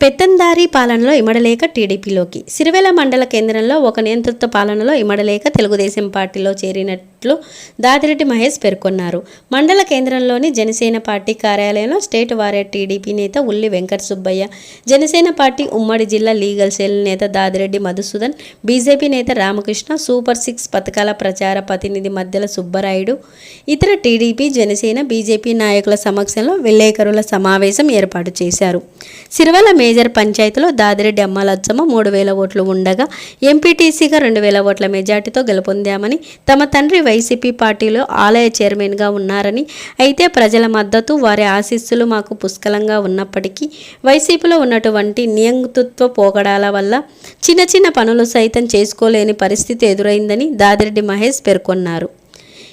పెత్తందారీ పాలనలో ఇమడలేక టీడీపీలోకి. సిరివెల మండల కేంద్రంలో ఒక నియంతృత్వ పాలనలో ఇమడలేక తెలుగుదేశం పార్టీలో చేరిన చేరినట్లు దాదిరెడ్డి మహేష్ పేర్కొన్నారు. మండల కేంద్రంలోని జనసేన పార్టీ కార్యాలయంలో స్టేట్ వారియర్ టీడీపీ నేత ఉల్లి వెంకట సుబ్బయ్య జనసేన పార్టీ ఉమ్మడి జిల్లా లీగల్ సెల్ నేత దాదిరెడ్డి మధుసూదన్ బీజేపీ నేత రామకృష్ణ సూపర్ సిక్స్ పథకాల ప్రచార ప్రతినిధి మధ్యల సుబ్బరాయుడు ఇతర టీడీపీ జనసేన బీజేపీ నాయకుల సమక్షంలో విలేకరుల సమావేశం ఏర్పాటు చేశారు. సిరివల మేజర్ పంచాయతీలో దాదిరెడ్డి అమ్మలచ్చమ్మ మూడు వేల ఓట్లు ఉండగా ఎంపీటీసీగా రెండు వేల ఓట్ల మెజార్టీతో గెలుపొందామని తమ తండ్రి వైసీపీ పార్టీలో ఆలయ చైర్మన్గా ఉన్నారని అయితే ప్రజల మద్దతు వారి ఆశీస్సులు మాకు పుష్కలంగా ఉన్నప్పటికీ వైసీపీలో ఉన్నటువంటి నియంతృత్వ పోకడాల వల్ల చిన్న చిన్న పనులు సైతం చేసుకోలేని పరిస్థితి ఎదురైందని దాదిరెడ్డి మహేష్ పేర్కొన్నారు.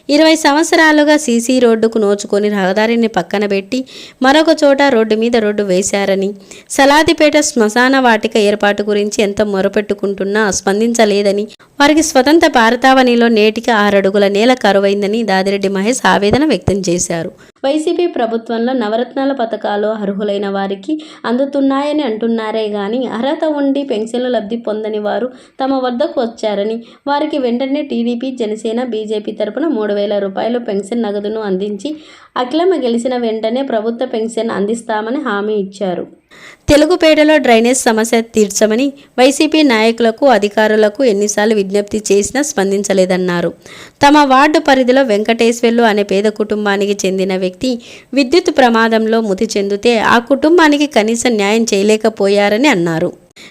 ఇరవై సంవత్సరాలుగా సీసీ రోడ్డుకు నోచుకొని రహదారిని పక్కన పెట్టి మరొక చోట రోడ్డు మీద రోడ్డు వేశారని. సలాదిపేట శ్మశాన వాటిక ఏర్పాటు గురించి ఎంత మొరపెట్టుకుంటున్నా స్పందించలేదని. వారికి స్వతంత్ర భారతావనిలో నేటికి ఆరడుగుల నేల కరువైందని దాదిరెడ్డి మహేష్ ఆవేదన వ్యక్తం చేశారు. వైసీపీ ప్రభుత్వంలో నవరత్నాల పథకాలు అర్హులైన వారికి అందుతున్నాయని అంటున్నారే కానీ అర్హత ఉండి పెన్షన్లు లబ్ధి పొందని వారు తమ వద్దకు వచ్చారని వారికి వెంటనే టీడీపీ జనసేన బీజేపీ తరపున మూడు వేల రూపాయలు పెన్షన్ నగదును అందించి అఖిలమ్మ గెలిచిన వెంటనే ప్రభుత్వ పెన్షన్ అందిస్తామని హామీ ఇచ్చారు. తెలుగుపేటలో డ్రైనేజ్ సమస్య తీర్చమని వైసీపీ నాయకులకు అధికారులకు ఎన్నిసార్లు విజ్ఞప్తి చేసినా స్పందించలేదన్నారు. తమ వార్డు పరిధిలో వెంకటేశ్వర్లు అనే పేద కుటుంబానికి చెందిన వ్యక్తి విద్యుత్ ప్రమాదంలో మృతి చెందితే ఆ కుటుంబానికి కనీసం న్యాయం చేయలేకపోయారని అన్నారు.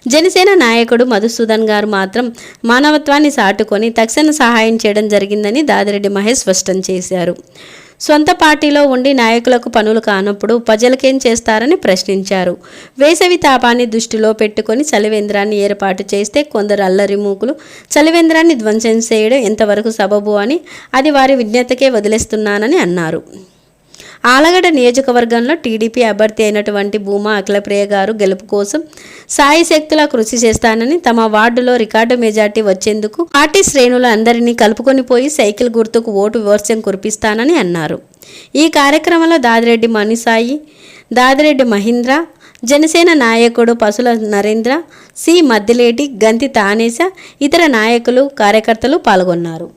జనసేన నాయకుడు మధుసూదన్ గారు మాత్రం మానవత్వాన్ని సాటుకొని తక్షణ సహాయం చేయడం జరిగిందని దాదిరెడ్డి మహేష్ స్పష్టం చేశారు. సొంత పార్టీలో ఉండి నాయకులకు పనులు కానప్పుడు ప్రజలకేం చేస్తారని ప్రశ్నించారు. వేసవి తాపాన్ని దృష్టిలో పెట్టుకొని చలివేంద్రాన్ని ఏర్పాటు చేస్తే కొందరు అల్లరి మూకులు చలివేంద్రాన్ని ధ్వంసం చేయడం ఎంతవరకు సబబు అని అది వారి విజ్ఞతకే వదిలేస్తున్నానని అన్నారు. ఆలగడ్డ నియోజకవర్గంలో టీడీపీ అభ్యర్థి అయినటువంటి భూమా అఖిలప్రియ గారు గెలుపు కోసం సాయి శక్తులా కృషి చేస్తానని తమ వార్డులో రికార్డు మెజార్టీ వచ్చేందుకు పార్టీ శ్రేణులు అందరినీ కలుపుకొని పోయి సైకిల్ గుర్తుకు ఓటు వివర్శం కురిపిస్తానని అన్నారు. ఈ కార్యక్రమంలో దాదిరెడ్డి మణిసాయి దాదిరెడ్డి మహీంద్ర జనసేన నాయకుడు పసుల నరేంద్ర సి మద్దిలేటి గంతి తానేశ ఇతర నాయకులు కార్యకర్తలు పాల్గొన్నారు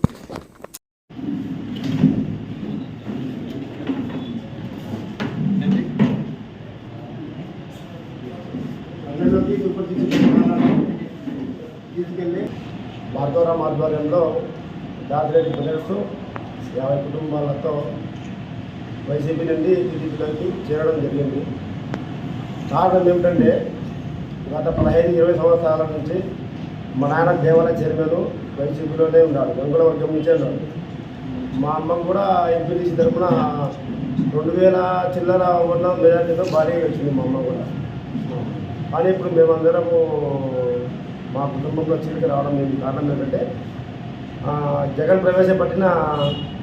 అందరిలోకి సూపర్ సిక్స్ ప్రమాణాలను తీసుకెళ్ళి భార్గవరామ్ ఆధ్వర్యంలో దాదిరెడ్డి బ్రదర్స్ యాభై కుటుంబాలతో వైసీపీ నుండి టీడీపీలోకి చేరడం జరిగింది. కారణం ఏమిటంటే గత పదహైదు ఇరవై సంవత్సరాల నుంచి మా నాన్న దేవాలయ చైర్మన్ వైసీపీలోనే ఉన్నాడు గంగుల వర్గం నుంచే ఉన్నాడు. మా అమ్మ కూడా ఎంపీటీసీ తరఫున రెండు వేల చిల్లర ఉన్న మెజార్టీతో భారీగా వచ్చింది మా అమ్మ కూడా. కానీ ఇప్పుడు మేమందరము మా కుటుంబంలో చీలిక రావడం మేము కారణం ఏంటంటే జగన్ ప్రవేశపెట్టిన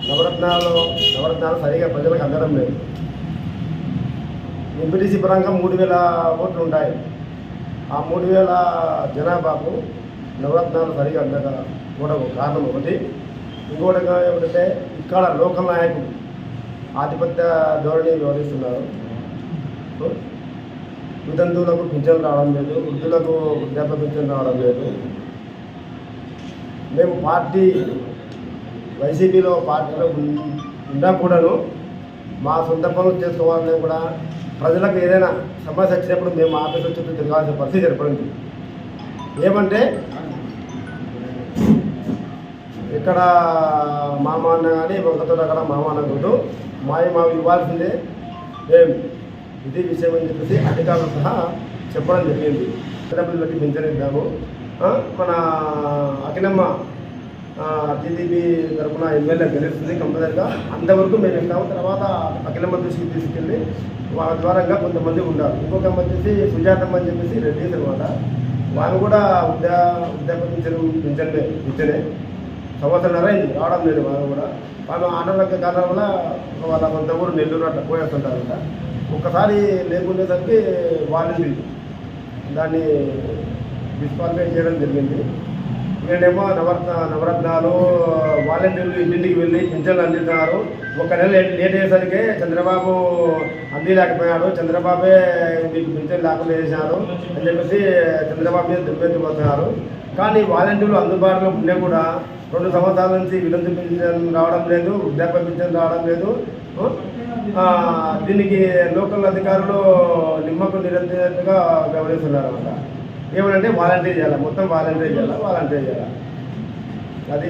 నవరత్నాలు నవరత్నాలు సరిగా ప్రజలకు అందడం లేదు. ఎంపీటీసీ పరంగా మూడు వేల ఓట్లు ఉంటాయి. ఆ మూడు వేల జనాభాకు నవరత్నాలు సరిగా అందక కూడా ఒక కారణం ఒకటి ఇంకోటి ఏమిటంటే ఇక్కడ లోకల్ నాయకులు ఆధిపత్య ధోరణి వ్యవహరిస్తున్నారు. వితంతువులకు పింఛన్ రావడం లేదు వృద్ధులకు వృద్ధాప్య పింఛన్ రావడం లేదు. మేము పార్టీ వైసీపీలో పార్టీలో ఉన్నా కూడాను మా సొంత పనులు చేసుకోవాలని కూడా ప్రజలకు ఏదైనా సమస్య వచ్చినప్పుడు మేము ఆఫీసులో చుట్టూ తిరగాల్సిన పరిస్థితి ఏర్పడింది. ఏమంటే ఇక్కడ మామ అన్న కానీ ఒకతో అక్కడ మామ అన్నట్టు మావి మావి ఇవ్వాల్సిందే. మేము ఇదే విషయం అని చెప్పేసి అధికారులు సహా చెప్పడం జరిగింది. డబ్బులకి పెంచనిద్దాము ఆ, మన అఖిలమ్మ టీడీపీ తరఫున ఎమ్మెల్యే గెలుస్తుంది కంపల్సరిగా. అంతవరకు మేము వెళ్తాము తర్వాత అఖిలమ్మ దృష్టికి తీసుకెళ్ళి వాళ్ళ ద్వారంగా కొంతమంది ఉన్నారు ఇంకొక అమ్మ వచ్చేసి సుజాతమ్మ అని చెప్పేసి రెడ్డి అనమాట వాళ్ళు కూడా ఉద్యా వృద్ధాప్య పింఛను పింఛన్లే పింఛనే. సంవత్సరంన్నర అయింది. రావడం లేదు వాళ్ళు కూడా. వాళ్ళు ఆటలక కారణం వల్ల వాళ్ళ కొంత ఊరు నెల్లూరు అట్లా పోయేస్తుంటారంట ఒక్కసారి లేకుండేసరికి వాళ్ళని దాన్ని డిస్క్వాలిఫై చేయడం జరిగింది. నేనేమో నవరత్న నవరత్నాలు వాలంటీర్లు ఇంటింటికి వెళ్ళి పింఛన్లు అందిస్తున్నారు. ఒక నెల లేట్ అయ్యేసరికి చంద్రబాబు అందిలేకపోయాడు. చంద్రబాబే మీకు పింఛన్ లేకుండా చేశారు అని చెప్పేసి చంద్రబాబు మీద దుమ్మెత్తిపోతున్నారు కానీ వాలంటీర్లు అందుబాటులో ఉండే కూడా రెండు సంవత్సరాల నుంచి విలంతి పింఛన్ రావడం లేదు వృద్ధాప్య పింఛన్ రావడం లేదు. దీనికి లోకల్ అధికారులు నిమ్మకు నిరంతరంగా వ్యవహరిస్తున్నారు అనమాట ఏమనంటే వాలంటీర్ చేయాలి? మొత్తం వాలంటీర్ చేయాలి? వాలంటీర్ చేయాలి? అది